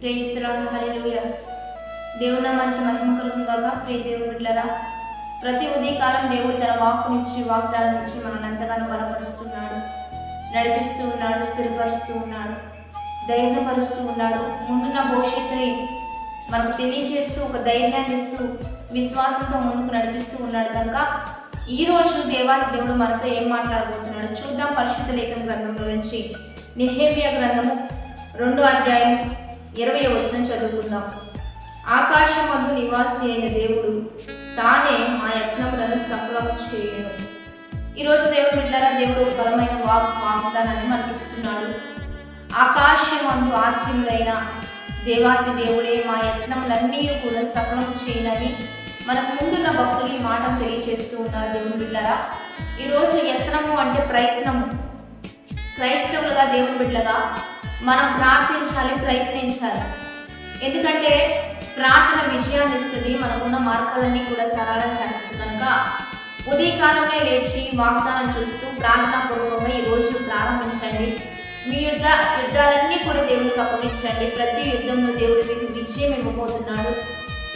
ప్రేయిస్తున్నాడు హరిలుయ దేవుని మనకి మహిమ కలుగుగాక ప్రియ దేవుడు బిడ్డలారా. ప్రతి ఉదయకాలం దేవుడు తన వాక్కునిచ్చి వాగ్దానం ఇచ్చి మనల్ని ఎంతగానో బలపరుస్తున్నాడు. నడిపిస్తూ ఉన్నాడు స్థిరపరుస్తూ ఉన్నాడు ధైర్యపరుస్తూ ఉన్నాడు. ముందున్న భవిష్యత్తుని మనకు తెలియజేస్తూ ఒక ధైర్యాన్ని ఇస్తూ విశ్వాసంతో ముందుకు నడిపిస్తూ ఉన్నాడు కనుక ఈ రోజు దేవాది దేవుడు మనతో ఏం మాట్లాడబోతున్నాడు చూద్దాం పరిశుద్ధ లేఖన గ్రంథంలో నుంచి. నిహేమియా గ్రంథము రెండో అధ్యాయం ఇరవై వచనం చదువుకుందాం. ఆకాశం నివాసి అయిన దేవుడు తానే మా యత్నములను సఫలం చేయను. ఈరోజు దేవుడు బిడ్డారా దేవుడు ఒక బలమైన వాక్ వాగ్దానాన్ని మనకిస్తున్నాడు ఆకాశమందు ఆకాశం అందు ఆశీనుడైన దేవాది దేవుడే మా యత్నములన్నీ కూడా సఫలం చేయనని మనకు ముందున్న భక్తులు ఈ మాట తెలియజేస్తూ ఉన్నారు దేవుడు బిడ్డారా. ఈరోజు యత్నము అంటే ప్రయత్నము. క్రైస్తవులుగా దేవుడు బిడ్డగా మనం ప్రార్థించాలి ప్రయత్నించాలి. ఎందుకంటే ప్రార్థన విజయాన్ని ఇస్తుంది మనకున్న మార్గాలన్నీ కూడా సరళం చేస్తుంది కనుక ఉదయకాలంలో లేచి వాగ్దానం చూస్తూ ప్రార్థన పూర్వకంగా ఈ రోజు ప్రారంభించండి. మీ యుద్ధ యుద్ధాలన్నీ కూడా దేవుడికి అప్పగించండి. ప్రతి యుద్ధంలో దేవుడు మీకు విజయం ఇవ్వబోతున్నాడు.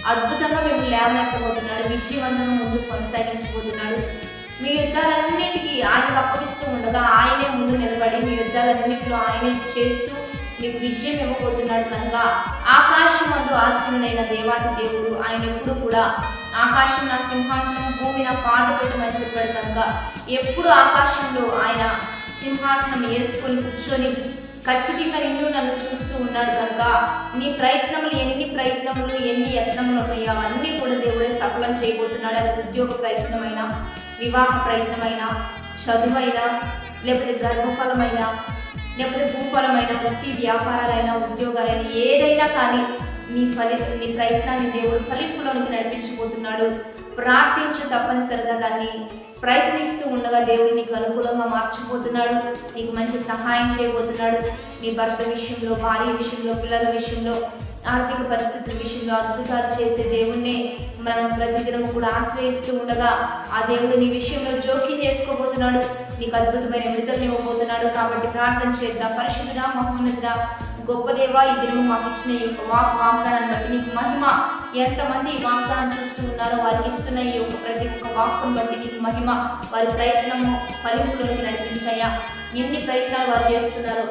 అద్భుతంగా మేము లేవలేకపోతున్నాడు విజయవంతంగా ముందుకు కొనసాగించబోతున్నాడు. మీ యుద్ధాలన్నింటికి ఆయనకు అప్పగిస్తూ ఉండగా ఆయనే ముందు నిలబడి మీ యుద్ధాలన్నింటిలో ఆయనే చేస్తూ మీకు విజయం ఇవ్వబోతున్నాడు కనుక ఆకాశం అందు ఆశీనుడైన దేవాది దేవుడు ఆయన ఎప్పుడు కూడా ఆకాశం నా సింహాసనం భూమి నా పాదపెట్టమని చెప్పాడు కనుక ఎప్పుడు ఆకాశంలో ఆయన సింహాసనం వేసుకొని కూర్చొని ఖచ్చితంగా నిన్ను నన్ను చూస్తూ ఉన్నాడు కనుక నీ ప్రయత్నములు ఎన్ని ప్రయత్నములు ఎన్ని యత్నములు ఉన్నాయో అవన్నీ కూడా దేవుడే సఫలం చేయబోతున్నాడు. అది ఉద్యోగ ప్రయత్నమైనా వివాహ ప్రయత్నమైనా చదువైనా లేకపోతే గర్భఫలమైన లేకపోతే భూఫలమైన వృత్తి వ్యాపారాలైనా ఉద్యోగాలైనా ఏదైనా కానీ నీ ఫలి నీ ప్రయత్నాన్ని దేవుడు ఫలింపులోనికి నడిపించబోతున్నాడు. ప్రార్థించు తప్పనిసరిగా దాన్ని ప్రయత్నిస్తూ ఉండగా దేవుడు నీకు అనుకూలంగా మార్చిపోతున్నాడు నీకు మంచి సహాయం చేయబోతున్నాడు. నీ భర్త విషయంలో భార్య విషయంలో పిల్లల విషయంలో ఆర్థిక పరిస్థితుల విషయంలో అద్భుతాలు చేసే దేవుణ్ణి మనం ప్రతిదినం కూడా ఆశ్రయిస్తూ ఉండగా ఆ దేవుడు నీ విషయంలో జోక్యం చేసుకోబోతున్నాడు. నీకు అద్భుతమైన విడుదలని ఇవ్వబోతున్నాడు కాబట్టి ప్రార్థన చేద్దాం. పరిశుద్ధుడా మహోన్నతుడా గొప్ప దేవా ఈ దినము మాకు ఇచ్చిన ఈ యొక్క వాక్ వాగ్దానాన్ని బట్టి నీకు మహిమ. ఎంతమంది ఈ వాగ్దానం చూస్తూ ఉన్నారో వారికి ఇస్తున్న ఈ యొక్క ప్రతి ఒక్క వాక్కును బట్టి నీకు మహిమ. వారి ప్రయత్నము ఫలింపులోకి నడిపించాయా? ఎన్ని ప్రయత్నాలు వారు చేస్తున్నారో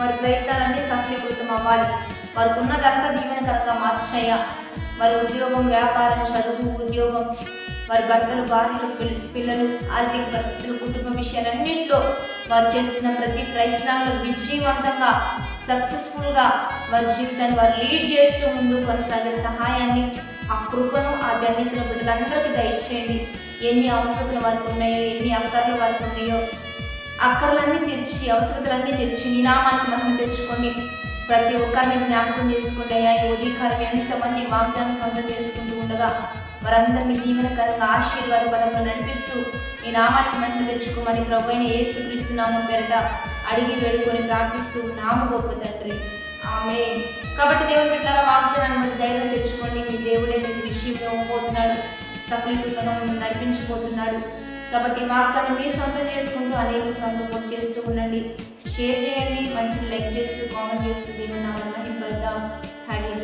వారి ప్రయత్నాలన్నీ సఫలీకృతం అవ్వాలి. వారికి ఉన్నదంతా దీవెనకరంగా మార్చయ్య. వారి ఉద్యోగం వ్యాపారం చదువు ఉద్యోగం వారి భర్తలు భార్యలు పిల్లలు ఆర్థిక పరిస్థితులు కుటుంబ విషయాలన్నింటిలో వారు చేస్తున్న ప్రతి ప్రయత్నాలను విజయవంతంగా సక్సెస్ఫుల్గా వారి జీవితాన్ని వారు లీడ్ చేస్తూ ముందు కొనసాగే సహాయాన్ని ఆ కృపను ఆ ధన్యతల బిడ్డలందరికీ దయచేయండి. ఎన్ని అవసరతలు వారికి ఉన్నాయో ఎన్ని అక్కర్లు వారికి ఉన్నాయో అక్కర్లన్నీ తీర్చి అవసరతలన్నీ తీర్చి నినామానికి మహిమ తెచ్చుకోండి. ప్రతి ఒక్కరిని జ్ఞాపకం చేసుకోండి ఈ ఉదయకాలం ఎంతమంది వాగ్దానం సొంతం చేసుకుంటూ ఉండగా వారందరినీ దీవెనకరంగా ఆశీర్వాద పదంలో నడిపిస్తూ ఈ నామానికి మహిమ తెచ్చుకోమని ప్రభుత్వ ఏ యేసు క్రీస్తునామం పేరట అడిగి వేడుకొని ప్రార్థిస్తూ నామ గొప్ప తండ్రి. ఆమె కాబట్టి దేవుని పెట్టాల వాగ్దానాన్ని బట్టి ధైర్యం తెచ్చుకోండి. మీ దేవుడే మీకు విషయం ఇవ్వబోతున్నాడు సఫలీకృతంగా మిమ్మల్ని కాబట్టి ఈ వార్తను మీరు సొంతం చేసుకుంటూ అనేక సొంతం చేస్తూ ఉండండి. షేర్ చేయండి. మంచి లైక్ చేస్తూ కామెంట్ చేస్తూ దీని నా వల్ల హింపడతాం హ్యాపీ